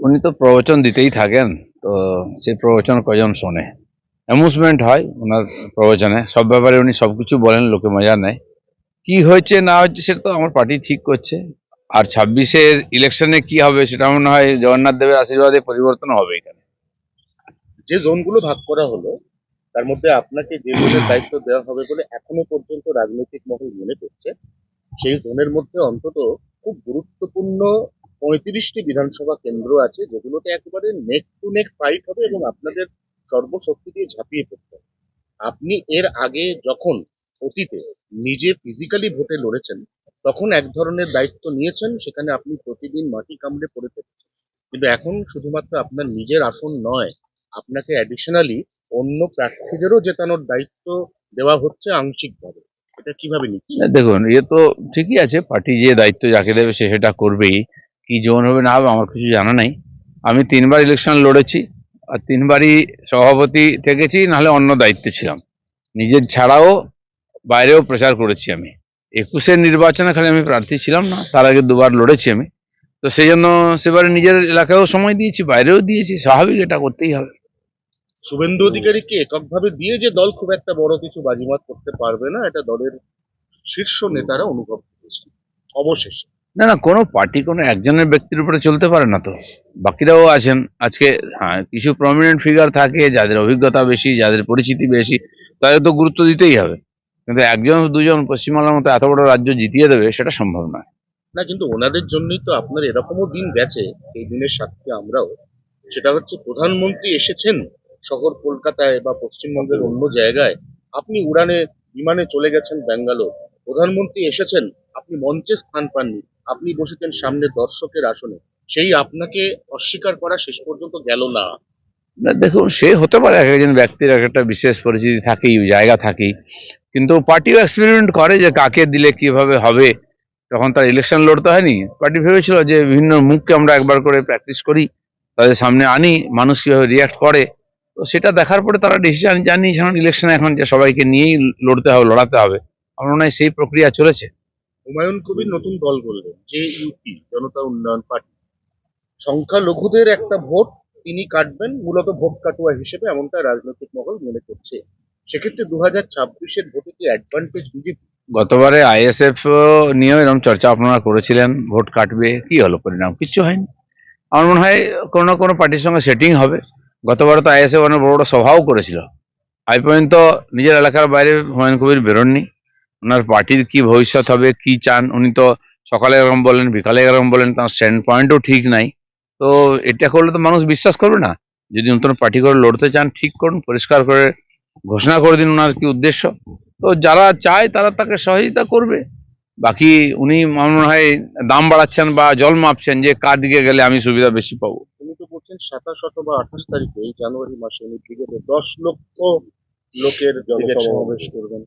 উনি তো প্রবচন দিতেই থাকেন, তো সেই প্রবচন কজন শোনে? অ্যামুজমেন্ট হয় ওনার প্রবচনে, সব ব্যাপারে উনি সবকিছু বলেন, লোকে মজা নেয়। কি হয়েছে, না হয়েছে, সেটা তো আমার পার্টি ঠিক করছে। আর ছাব্বিশের ইলেকশনে কি হবে, সেটা মনে হয় জগন্নাথ দেবের আশীর্বাদে পরিবর্তন হবে এখানে। যে জোনগুলো ভাগ করা হলো, তার মধ্যে আপনাকে যে জোনের দায়িত্ব দেওয়া হবে বলে এখনও পর্যন্ত রাজনৈতিক মহল মনে করছে, সেই জোনের মধ্যে অন্তত খুব গুরুত্বপূর্ণ পঁয়ত্রিশটি বিধানসভা কেন্দ্র আছে, যেগুলোতে একেবারে নেক টু নেক ফাইট হবে এবং আপনাদের সর্বশক্তি দিয়ে ঝাঁপিয়ে পড়তে হবে। আপনি এর আগে যখন অতীতে নিজে ফিজিক্যালি ভোটে লড়েছেন, তখন এক ধরনের দায়িত্ব নিয়েছেন, সেখানে আপনি প্রতিদিন মাটি কামড়ে পড়ে থেকেছেন কিন্তু এখন শুধুমাত্র আপনার নিজের আসন নয়, আপনাকে অ্যাডিশনালি অন্য প্রার্থীদেরও জেতানোর দায়িত্ব দেওয়া হচ্ছে আংশিকভাবে। এটা কীভাবে নিচ্ছে দেখুন ইয়ে তো ঠিকই আছে, পার্টি যে দায়িত্ব যাকে দেবে সে সেটা করবেই। কি জোন হবে না হবে আমার কিছু জানা নাই। আমি তিনবার ইলেকশন লড়েছি আর তিনবারই সভাপতি থেকেছি, নাহলে অন্য দায়িত্বে ছিলাম। নিজের ছাড়াও বাইরেও প্রচার করেছি আমি। একুশের নির্বাচনে খালি আমি প্রার্থী ছিলাম না, তার আগে দুবার লড়েছি আমি। তো সেই জন্য সেবারে নিজের এলাকায়ও সময় দিয়েছি, বাইরেও দিয়েছি, স্বাভাবিক এটা করতেই হবে। শুভেন্দু অধিকারীকে এককভাবে দিয়ে যে দল খুব একটা বড় কিছু বাজিমাত করতে পারবে না, এটা দলের শীর্ষ নেতারা অনুভব করেছেন। অবশেষে। না না, কোনো পার্টি কোনো একজনের ব্যক্তির উপরে চলতে পারে না তো। বাকিরাও আছেন। আজকে হ্যাঁ কিছু প্রমিনেন্ট ফিগার থাকে, যাদের অভিজ্ঞতা বেশি, যাদের পরিচিতি বেশি, তাদের তো গুরুত্ব দিতেই হবে। কিন্তু একজন, দুজন পশ্চিমবাংলার মতো এত বড় রাজ্য জিতিয়ে দেবে, সেটা সম্ভব নয়। না, কিন্তু ওনাদের জন্যই তো আপনার এরকমও দিন গেছে, এই দিনের সাক্ষী আমরাও। সেটা হচ্ছে, প্রধানমন্ত্রী এসেছেন শহর কলকাতায় বা পশ্চিমবঙ্গের অন্য জায়গায়। আপনি উড়ানে, বিমানে চলে গেছেন ব্যাঙ্গালোর। প্রধানমন্ত্রী এসেছেন, আপনি মঞ্চে স্থান পাননি। আপনি বসেছেন সামনে দর্শকের আসনে সেই আপনাকে অস্বীকার করা শেষ পর্যন্ত গেল না? না, দেখুন সে হতে পারে এক একজন ব্যক্তির এক একটা বিশেষ পরিচিতি থাকেই জায়গা থাকেই। কিন্তু পার্টিও এক্সপেরিমেন্ট করে যে কাকে দিলে কীভাবে হবে। তখন তার ইলেকশন লড়তে হয়নি। পার্টি ভেবেছিল যে বিভিন্ন মুখকে আমরা একবার করে প্র্যাকটিস করি তাদের সামনে আনি মানুষ কীভাবে রিয়াক্ট করে। তো সেটা দেখার পরে তারা ডিসিশন জানিয়েছেন ইলেকশন এখন যে সবাইকে নিয়েই লড়তে হবে লড়াতে হবে। আমার মনে হয় সেই প্রক্রিয়া চলেছে। হুমায়ুন কবির নতুন দল করলেন যে ইউপি জনতা উন্নয়ন পার্টি। সংখ্যালঘুদের একটা ভোট তিনি কাটবেন, মূলত ভোট কাটুয়া হিসেবে এমনটা রাজনৈতিক মহল মনে করছে। সেক্ষেত্রে দু হাজার ছাব্বিশের ভোটে কি অ্যাডভান্টেজ বিজেপি? গতবারে আইএসএফ নিয়েও এরকম চর্চা আপনারা করেছিলেন, ভোট কাটবে, কি হলো পরিণাম? কিচ্ছু হয়নি। আমার মনে হয় কোনো না কোনো পার্টির সঙ্গে সেটিং হবে। গতবারে তো আইএসএফ অনেক বড় বড় সভাও করেছিল। আজ পর্যন্ত নিজের এলাকার বাইরে হুমায়ুন কবির বেরোননি। ওনার পার্টির কি ভবিষ্যৎ হবে কি চান? উনি তো সকালে এরকম বলেন বিকালে এরকম বলেন তার স্ট্যান্ড পয়েন্টও ঠিক নাই। তো এটা করলে তো মানুষ বিশ্বাস করবে না। যদি নতুন পার্টি করে লড়তে চান ঠিক করুন পরিষ্কার করে ঘোষণা করে দিন ওনার কি উদ্দেশ্য। তো যারা চায় তারা তাকে সহযোগিতা করবে। বাকি উনি মনে হয় দাম বাড়াচ্ছেন বা জল মাপছেন যে কার দিকে গেলে আমি সুবিধা বেশি পাবো। তিনি তো বলছেন সাতাশ অথবা আঠাশ তারিখে জানুয়ারি মাসে উনি দশ লক্ষ লোকের জনসমাবেশ করবেন।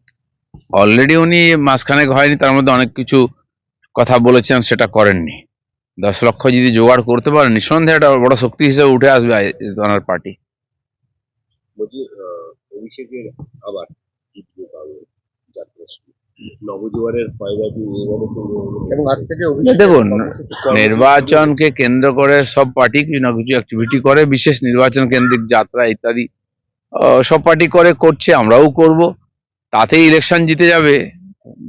অলরেডি উনি মাসখানেক হয়নি তার মধ্যে অনেক কিছু কথা বলেছেন সেটা করেননি। দশ লক্ষ যদি জোগাড় করতে পারেন নিঃসন্দেহে একটা বড় শক্তি হিসেবে উঠে আসবে ওনার পার্টি। অভিষেকের আবার দেখুন, নির্বাচনকে কেন্দ্র করে সব পার্টি কিছু না কিছু অ্যাক্টিভিটি করে বিশেষ নির্বাচন কেন্দ্রিক যাত্রা ইত্যাদি আহ, সব পার্টি করে করছে আমরাও করব। তাতেই ইলেকশন জিতে যাবে।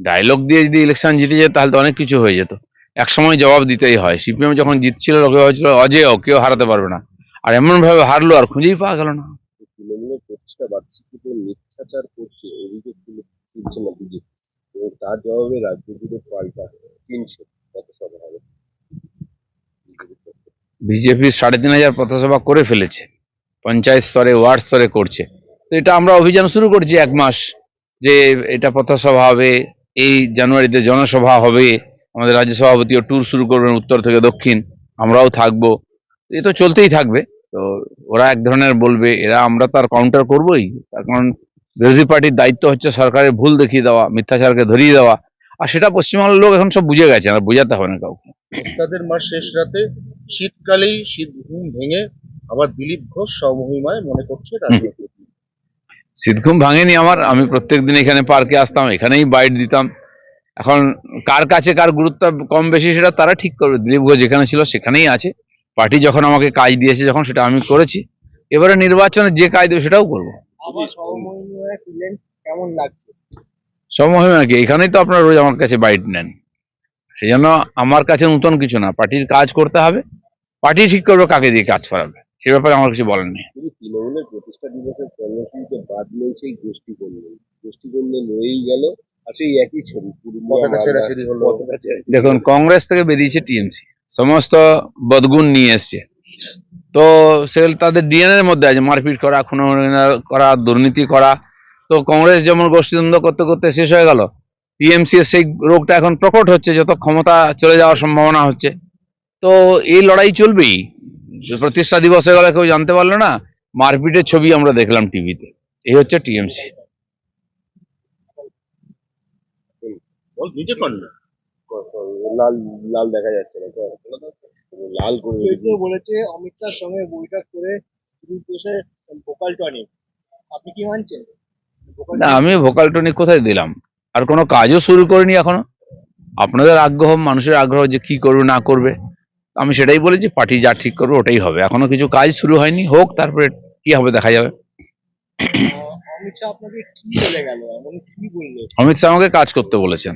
ডায়লগ দিয়ে যদি ইলেকশন জিতে যেত তাহলে তো অনেক কিছু হয়ে যেত। এক সময় জবাব দিতেই হয়। সিপিএম যখন জিতছিল লোকে ভাবছিল অজেয় কেউ হারাতে পারবে না। আর এমন ভাবে হারলো আর খুঁজেই পাওয়া গেল না। তৃণমূলের প্রতিষ্ঠা বার্ষিকীতে মিথ্যাচার করছে অভিযোগ তুলছে না বিজেপি এবং তার জবাবে রাজ্য জুড়ে পাল্টা তিনশো কত হবে। বিজেপি সাড়ে তিন হাজার পথসভা করে ফেলেছে। পঞ্চায়েত স্তরে ওয়ার্ড স্তরে করছে। তো এটা আমরা অভিযান শুরু করছি এক মাস। যে এটা পথসভা হবে, এই জানুয়ারিতে জনসভা হবে, আমাদের রাজ্য সভাপতিও ট্যুর শুরু করবেন উত্তর থেকে দক্ষিণ, আমরাও থাকব। এ তো চলতেই থাকবে। তো ওরা এক ধরনের বলবে, এরা আমরা তার কাউন্টার করবই। তার কারণ বিরোধী পার্টির দায়িত্ব হচ্ছে সরকারের ভুল দেখিয়ে দেওয়া, মিথ্যাচারকে ধরিয়ে দেওয়া। আর সেটা পশ্চিমবাংলার লোক এখন সব বুঝে গেছে, আর বোঝাতে হবে না কাউকে। তাদের মাস শেষ রাতে শীতকালেই শীত ঘুম ভেঙে আবার দিলীপ ঘোষ স্বমহিমায় মনে করছে রাজনীতি। শীতঘুম ভাঙেনি আমার। আমি প্রত্যেক দিন এখানে পার্কে আসতাম, এখানেই বাইট দিতাম। এখন কার কাছে কার গুরুত্ব কম বেশি সেটা তারা ঠিক করবে। দিলীপ ঘোষ যেখানে ছিল সেখানেই আছে। পার্টি যখন আমাকে কাজ দিয়েছে যখন সেটা আমি করেছি। এবারে নির্বাচনে যে কাজ দেবে সেটাও করব। নাকি এখানেই তো আপনারা রোজ আমার কাছে বাইট নেন। সেই জন্য আমার কাছে নতুন কিছু না, পার্টির কাজ করতে হবে। পার্টি ঠিক করবে কাকে দিয়ে কাজ করাবে। সে ব্যাপারে আমার কিছু বলার নেই। তৃণমূলের প্রতিষ্ঠা দিবসের কর্মসূচিতে বাদ নেই সেই গোষ্ঠী কল্যাণ গোষ্ঠী কল্যাণ রয়েই গেল আর সেই একই ছবি। দেখুন কংগ্রেস থেকে বেরিয়েছে টিএমসি। সমস্ত বদগুণ নিয়ে এসছে। তো সেগুলো তাদের ডিএনএ এর মধ্যে আছে মারপিট করা খুন করা দুর্নীতি করা। তো কংগ্রেস যেমন গোষ্ঠীদ্বন্দ্ব করতে করতে শেষ হয়ে গেল টিএমসি এর সেই রোগটা এখন প্রকট হচ্ছে যত ক্ষমতা চলে যাওয়ার সম্ভাবনা হচ্ছে। তো এই লড়াই চলবেই। প্রতিষ্ঠা দিবস হয়ে গেলে কেউ জানতে পারল না মারপিটের ছবি আমরা দেখলাম টিভিতে। এই হচ্ছে টিএমসি। লাল লাল দেখা যাচ্ছে না লাল করে। বলেছে অমিত শাহর সঙ্গে বৈঠক করে ভোকাল টনিক। আপনি কি মানছেন? ভোকাল না আমি ভোকাল টনিক কোথায় দিলাম? আর কোনো কাজও শুরু করিনি এখনও। আপনাদের আগ্রহ মানুষের আগ্রহ যে কি করবে না করবে। আমি সেটাই বলেছি পার্টি যা ঠিক করবে ওটাই হবে। এখনও কিছু কাজ শুরু হয়নি হোক তারপরে কি হবে দেখা যাবে। অমিত শাহ শাহ আমাকে কাজ করতে বলেছেন।